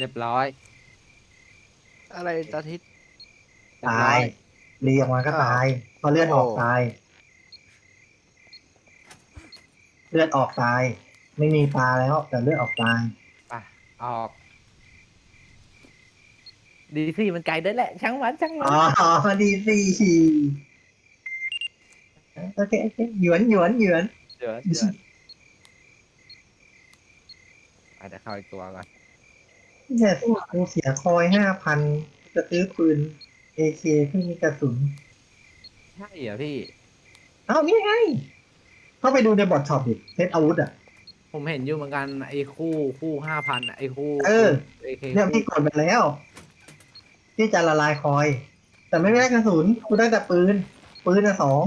รียบร้อยอะไรตาทิศเรีบตาร้อย เรียกมาก็ตายพอเลือดออกโอ้ ตาย เลือดออกตาย ไม่มีตาแล้วแต่เลือดออกตาย ไปออก ดีสิมันไกลได้แหละ ช่างมันช่างมันอ๋อดีสี่โอเคโอเคหยวนหยวนหยวน เดี๋ยวเดี๋ยวอาจจะเข้าอีกตัวก่อน เนี่ยสู้กูเสียคอยห้าพันจะซื้อปืนเอเคที่มีกระสุน ใช่เหรอพี่ เอ้านี่ไงเข้าไปดูในบอทช็อปดิเซตอาวุธอะ ผมเห็นอยู่เหมือนกันไอ้คู่คู่ห้าพันไอ้คู่เออ ไอ้เคเนี่ยพี่กดไปแล้วที่จะละลายคอย แต่ไม่ได้กระสุนกูได้แต่ปืน ปืนอะสอง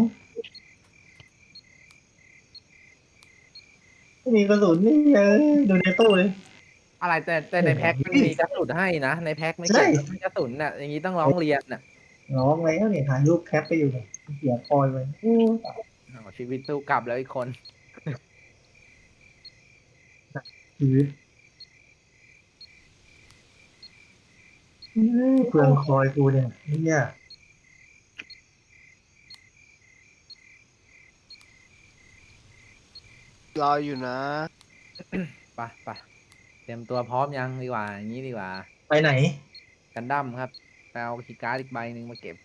ไม่มีกระสุนนี่เออดูในตู้เลย อะไรแต่แต่ในแพ็คมันมีกระสุนให้นะ ในแพ็คไม่เขียนว่ามีกระสุนน่ะ อย่างนี้ต้องร้องเรียนน่ะน้องแล้วเนี่ยถ่ายรูปแคปไปอยู่เนี่ยเสียคอยไปโอ้ตายอ้าวชีวิตสู้กลับแล้วอีกคนชีวิตเปลืองคอยกูเนี่ยเนี่ยรออยู่นะ ไปไป เตรียมตัวพร้อมยังดีกว่า อย่างนี้ดีกว่า ไปไหน กันดั้มครับไปเอาคีย์การ์ดอีกใบหนึ่งมาเก็บ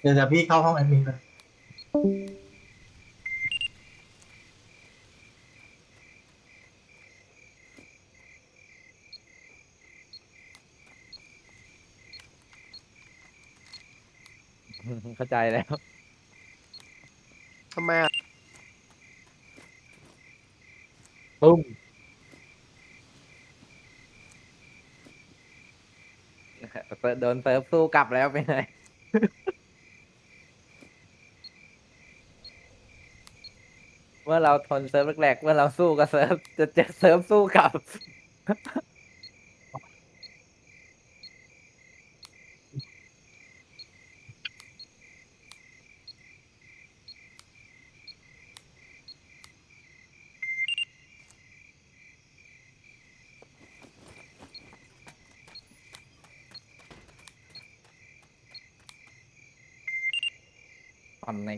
เดี๋ยวเดี๋ยวพี่เข้าห้องแอดมินก่อนเข้าใจแล้ว ทำไมอะปุ้ม โดนเซิร์ฟสู้กลับแล้วไปไหนเมื่อเราทนเซิร์ฟแรกๆเมื่อเราสู้กับเซิร์ฟจะเจอเซิร์ฟสู้กลับ ตอนใน